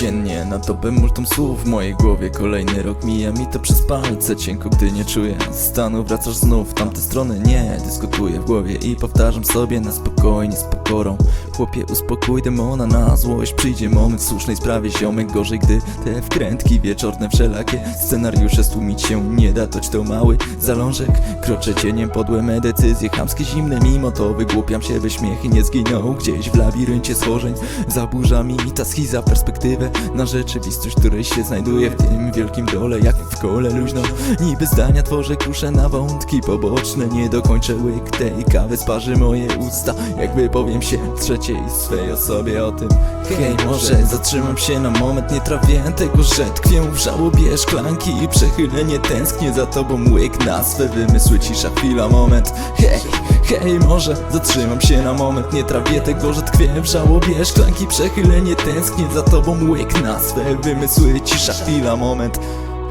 codziennie Na topę multum słów w mojej głowie. Kolejny rok mija mi to przez palce Cienko gdy nie czuję stanu. Wracasz znów w tamte strony Nie dyskutuję w głowie i powtarzam sobie Na spokojnie z pokorą. Chłopie uspokój demona na złość Przyjdzie moment w słusznej sprawie. Ziomek Gorzej gdy te wkrętki wieczorne wszelakie Scenariusze stłumić się nie da Toć to mały zalążek. Kroczę cieniem podłe me decyzje Chamskie zimne mimo to wygłupiam się By śmiechy nie zginął gdzieś w labiryncie stworzeń. Zaburza mi ta schiza perspektywę Na rzeczywistość, której się znajduję W tym wielkim dole jak w kole luźno. Niby zdania tworzę kruszę na wątki poboczne Nie dokończę łyk tej kawy sparzy moje usta. Jakby powiem się trzeciej swej osobie o tym. Hej, może. zatrzymam się na moment Nie trawię tego, że tkwię w żałobie szklanki I przechylenie tęsknię za tobą łyk na swe wymysły Cisza, chwila, moment. Hej, hej, może zatrzymam się na moment Nie trawię tego, że tkwię w żałobie szklanki Przechylenie tęsknię za tobą łyk na swe. Wymysły Cisza, chwila, moment.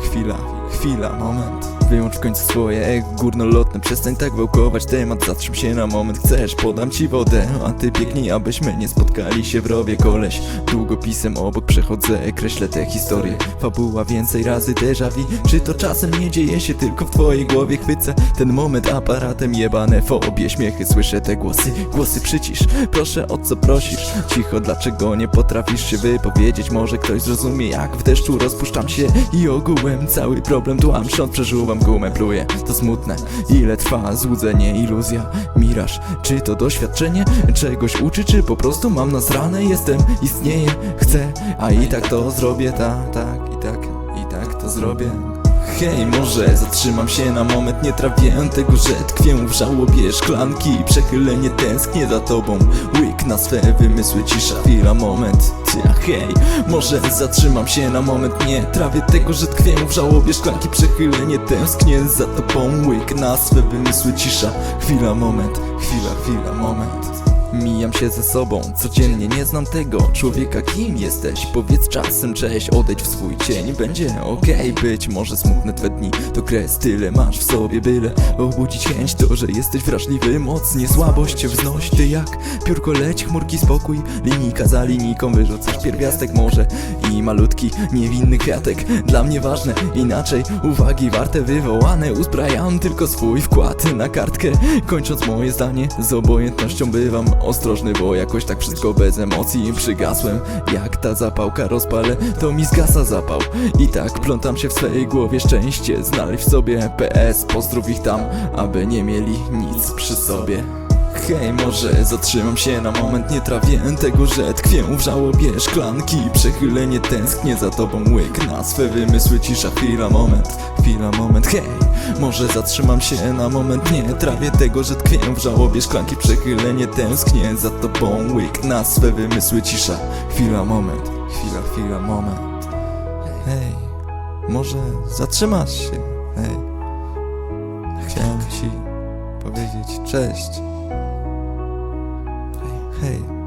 Chwila, chwila, moment Wyłącz w końcu swoje ego górnolotne. Przestań tak wałkować temat, zatrzym się na moment. Chcesz, podam ci wodę, a ty biegnij Abyśmy nie spotkali się w rowie. Koleś, długopisem obok przechodzę. Kreślę te historie, fabuła więcej razy déjà vu. Czy to czasem nie dzieje się tylko w twojej głowie? Chwycę ten moment aparatem jebane. Fobie, śmiechy, słyszę te głosy. Głosy przycisz, proszę o co prosisz? Cicho, dlaczego nie potrafisz się wypowiedzieć? Może ktoś zrozumie jak w deszczu rozpuszczam się I ogółem cały problem tłamsząc Przeżuwam gumę, pluję, to smutne. Ile trwa złudzenie, iluzja, miraż Czy to doświadczenie? Czegoś uczy Czy po prostu mam nasrane, jestem, istnieję, chcę A i tak to zrobię, tak, tak, i tak, i tak to zrobię Hej, może zatrzymam się na moment Nie trawię tego, że tkwię w żałobie. Szklanki Przechylenie tęsknię za tobą. Łyk na swe wymysły, cisza, chwila, moment. Ja, hej, może zatrzymam się na moment Nie trawię tego, że tkwię w żałobie. Szklanki Przechylenie tęsknię za tobą. Łyk na swe wymysły, cisza, chwila, moment. Chwila, chwila, moment Mijam się ze sobą, codziennie nie znam tego człowieka Kim jesteś? Powiedz czasem cześć, odejdź w swój cień Będzie okej. Być, może smutne twe dni To kres, tyle masz w sobie, byle Obudzić chęć. To, że jesteś wrażliwy Mocnie słabość wznoś. Ty jak Piórko leć, chmurki spokój. Linijka za linijką wyrzucasz pierwiastek może I malutki, niewinny kwiatek Dla mnie ważne, inaczej Uwagi warte wywołane. Uzbrajam tylko swój wkład na kartkę. Kończąc moje zdanie z obojętnością bywam ostrożny Bo jakoś tak wszystko bez emocji przygasłem. Jak ta zapałka rozpalę, to mi zgasa zapał. I tak plątam się w swej głowie szczęście Znaleźć w sobie. PS, pozdrów ich tam Aby nie mieli nic przy sobie Hej, może zatrzymam się na moment Nie trawię tego, że tkwię w żałobie szklanki. Przechylenie tęsknię za tobą łyk Na swe wymysły cisza, chwila, moment Chwila, moment, hej Może zatrzymam się na moment Nie trawię tego, że tkwię w żałobie szklanki. Przechylenie tęsknię za tobą łyk Na swe wymysły cisza, chwila, moment Chwila, chwila, moment. Hej, może zatrzymasz się? Hej Chciałem ci powiedzieć cześć Hej, hej